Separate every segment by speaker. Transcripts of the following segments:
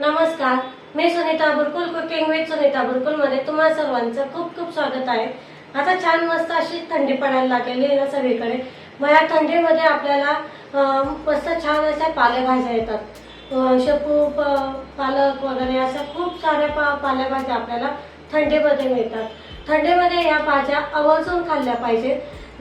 Speaker 1: नमस्कार मी Sunita Burkul cooking with Sunita बुरकुलमध्ये तुम्हा सर्वांचं खूप खूप स्वागत आहे. आता छान मस्त अशी थंडी पडायला लागलेली आहे ना सगळीकडे. मग या थंडीमध्ये आपल्याला मस्त छान अशा पालेभाज्या येतात. शेपू पालक वगैरे अशा खूप साऱ्या पा पालेभाज्या आपल्याला थंडीमध्ये मिळतात. थंडीमध्ये या भाज्या आवर्जून खाल्ल्या पाहिजेत.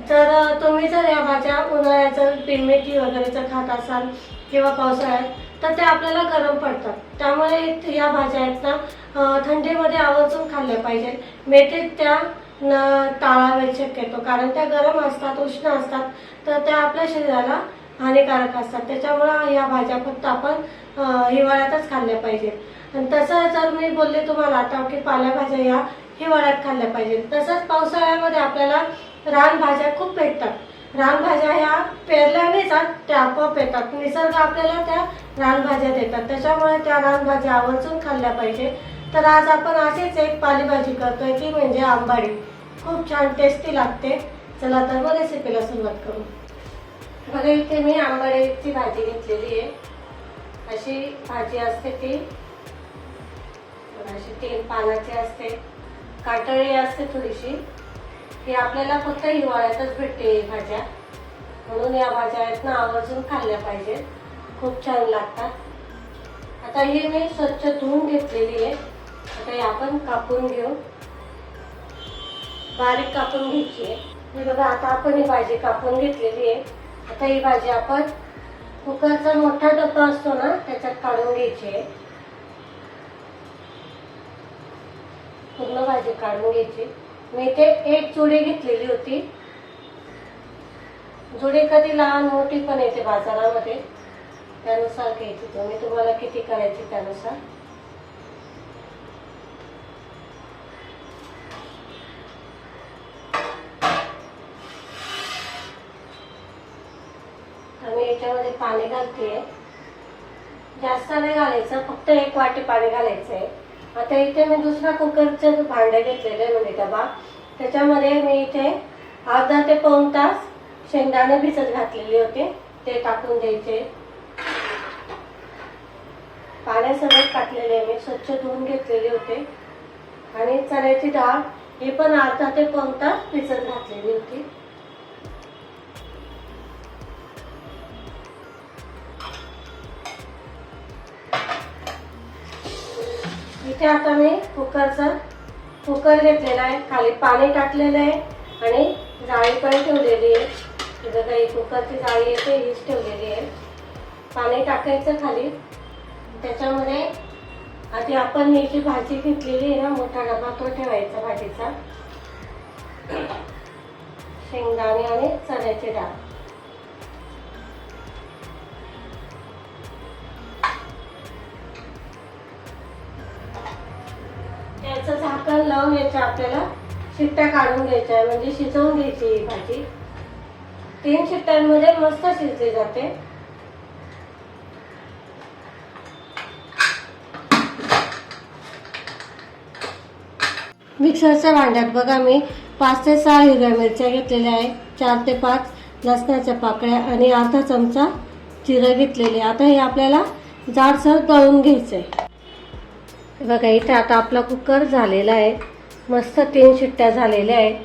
Speaker 1: तर तुम्ही जर या भाज्या उन्हाळ्याचं पिमेटी वगैरेचं खात असाल किंवा पावसाळ्यात तर ते आपल्याला गरम पडतात. त्यामुळे या भाज्या आहेत ना थंडीमध्ये आवर्जून खाल्ल्या पाहिजेत. मेथी त्या न शक्यतो कारण त्या गरम असतात उष्ण असतात तर त्या आपल्या शरीराला हानिकारक असतात. त्याच्यामुळं या भाज्या फक्त आपण हिवाळ्यातच खाल्ल्या पाहिजेत. आणि तसं जर मी बोलले तुम्हाला आता की पालेभाज्या या हिवाळ्यात खाल्ल्या पाहिजेत. तसंच पावसाळ्यामध्ये आपल्याला रानभाज्या खूप भेटतात. रानभाज्या ह्या पेरल्या नाही त्या आपोआप येतात. निसर्ग आपल्याला त्या रानभाज्या देतात. त्याच्यामुळे त्या रानभाज्या आवर्जून खाल्ल्या पाहिजे. तर आज आपण अशीच एक पालेभाजी करतोय ती म्हणजे आंबाडी. खूप छान टेस्टी लागते. चला तर मग रेसिपीला सुरुवात करू. बघा इथे मी आंबाडीची भाजी घेतलेली आहे. अशी भाजी असते ती. अशी तीन पानाची असते. काटळी असते थोडीशी. हे आपल्याला फक्त हिवाळ्यातच भेटते ही भाज्या. म्हणून या भाज्या आहेत ना आवर्जून खाल्ल्या पाहिजेत. खूप छान लागतात. आता ही मी स्वच्छ धुवून घेतलेली आहे. आता हे आपण कापून घेऊ. बारीक कापून घ्यायची आहे. हे बघा आता आपण ही भाजी कापून घेतलेली आहे. आता ही भाजी आपण कुकरचा मोठा डब्बा असतो ना त्याच्यात काढून घ्यायची आहे. पूर्ण भाजी काढून घ्यायची मी इथे एक जुडी घेतलेली होती. जुडी कधी लहान मोठी पण येते बाजारामध्ये. त्यानुसार घ्यायची तुम्ही तुम्हाला किती करायची त्यानुसार? मी याच्यामध्ये पाणी घालते जास्त नाही घालायचं. फक्त एक वाटी पाणी घालायचं आहे आता इथे मी दुसरा कुकरचं भांडं घेतलेलं आहे म्हणजे डबा. त्याच्यामध्ये मी इथे अर्धा ते पाऊण तास शेंगदाणे भिजत घातलेले होते. ते टाकून द्यायचे. पाण्यासोबत टाकलेले मी स्वच्छ धुवून घेतलेले होते. आणि चण्याची डाळ ही पण अर्धा ते पाऊण तास भिजत घातलेली होती. इथे आता मी कुकरचा कुकर घेतलेला आहे खाली पाणी टाकलेलं आहे आणि जाळी पण ठेवलेली आहे. तिथं काही कुकरची जाळी येते हीच ठेवलेली आहे. पाणी टाकायचं खाली. त्याच्यामध्ये आधी आपण ही जी भाजी घेतलेली आहे ना मोठा डबा तो ठेवायचा भाजीचा. शेंगदाणे आणि चण्याची डाळ. झाकण लावून याच्या आपल्याला शिट्ट्या काढून घ्यायच्या म्हणजे शिजवून घ्यायची ही भाजी. तीन शिट्ट्यांमध्ये मस्त शिजली जाते. मिक्सरच्या भांड्यात बघा मी पाच ते सहा हिरव्या मिरच्या घेतलेल्या आहे चार ते पाच लसणाच्या पाकळ्या आणि अर्धा चमचा जिरं घेतलेले. आता हे आपल्याला जाडसर तळून घ्यायचं आहे बघा इथे आता आपला कुकर झालेला आहे. मस्त तीन शिट्ट्या झालेल्या आहेत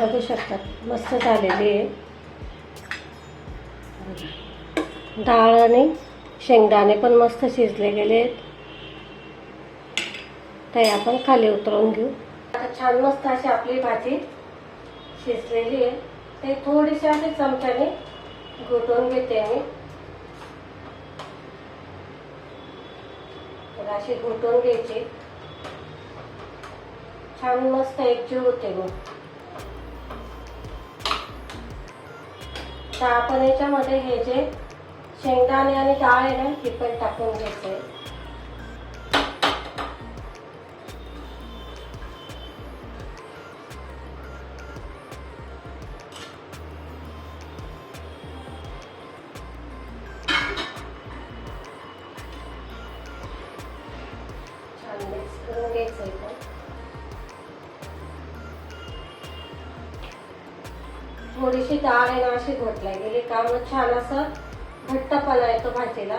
Speaker 1: बघू शकतात मस्त झालेली आहे. डाळ आणि शेंगदाणे पण मस्त शिजले गेले आहेत. ते आपण खाली उतरवून घेऊ. आता छान मस्त अशी आपली भाजी शिजलेली आहे. ते थोडीशी अशी चमच्याने घुटून घेते मी. तर अशी घुटून घ्यायची छान मस्त एकजीव होते मग तर आपण याच्यामध्ये हे जे शेंगदाणे आणि डाळ आहे ना ही पण टाकून घ्यायचे थोडीशी डाळ आहे ना अशी घोटल्या. गेली का मग छान असं घट्टपणा येतो भाजीला.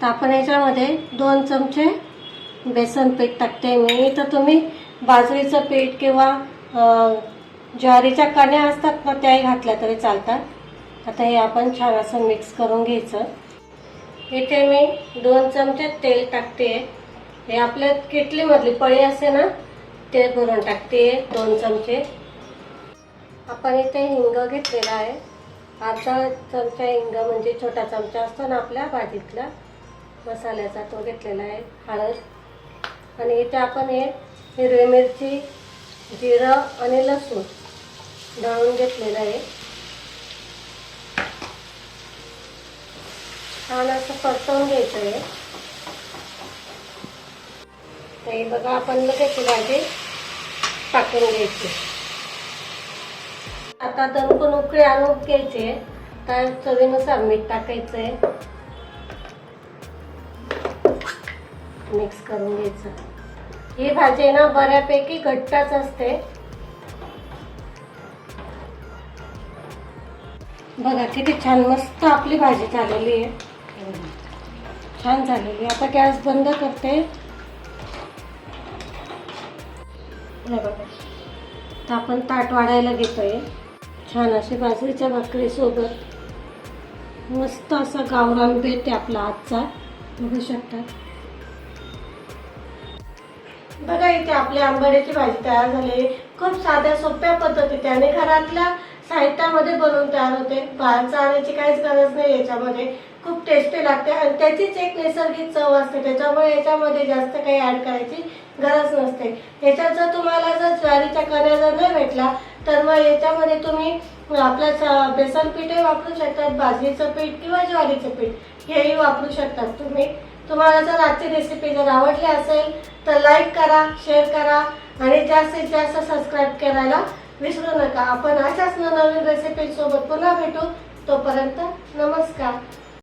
Speaker 1: तर आपण याच्यामध्ये दोन चमचे बेसन पीठ टाकते. मी तर तुम्ही बाजरीचं पीठ किंवा ज्वारीच्या कण्या असतात ना त्याही घातल्या तरी चालतात. आता हे आपण छान असं मिक्स करून घ्यायचं. इथे मी दोन चमचे तेल टाकते. हे आपल्या किटलीमधली पळी असते ना ते भरून टाकते दोन चमचे. आपण इथे हिंग घेतलेला आहे. अर्धा चमचा हिंग म्हणजे छोटा चमचा असतो ना आपल्या भाजीतला. मसाल्याचा तो घेतलेला आहे हळद. आणि इथे आपण हे हिरवी मिरची जिरं आणि लसूण दळून घेतलेलं आहे. छान असं परतवून घ्यायचं आहे तर हे बघा आपण लगेच त्याची भाजी टाकून घ्यायची. आता दणकून उकळी आणून घ्यायची. तर चवीनुसार मीठ टाकायचं आहे मिक्स करून घ्यायचं. ही भाजी ना बऱ्यापैकी घट्टच असते. बघा किती छान मस्त आपली भाजी झालेली आहे. छान झालेली आहे. आता गॅस बंद करते. बघा. आपण ताट वाढायला घेतोय. छान अशी बाजरीच्या भाकरी सोबत. मस्त असा गावरान भेटते आहे आपला आजचा. बघू शकता. बघा इथे आपली आंबाड्याची भाजी तयार झाली. खूप साध्या सोप्या पद्धती त्याने घरातल्या साहित्यामध्ये बनवून तयार होते. बाहेरचं आणायची काहीच गरज नाही याच्यामध्ये. खूप टेस्टी लागते आणि त्याचीच एक नैसर्गिक चव असते. त्याच्यामुळे याच्यामध्ये जास्त काही ऍड करायची गरज नसते. याच्यात जर तुम्हाला जर ज्वारीच्या कण्या जर नाही भेटला तर मग याच्यामध्ये तुम्ही आपलं बेसन पीठही वापरू शकतात बाजरीचं पीठ किंवा ज्वारीचं पीठ. हेही वापरू शकतात तुम्ही. तुम्हाला जर आजची रेसिपी जर आवडली असेल तर लाईक करा शेअर करा आणि जास्तीत जास्त सबस्क्राईब करायला विसरू नका आपण अशाच नवीन रेसिपी सोबत पुन्हा भेटू. तोपर्यंत नमस्कार.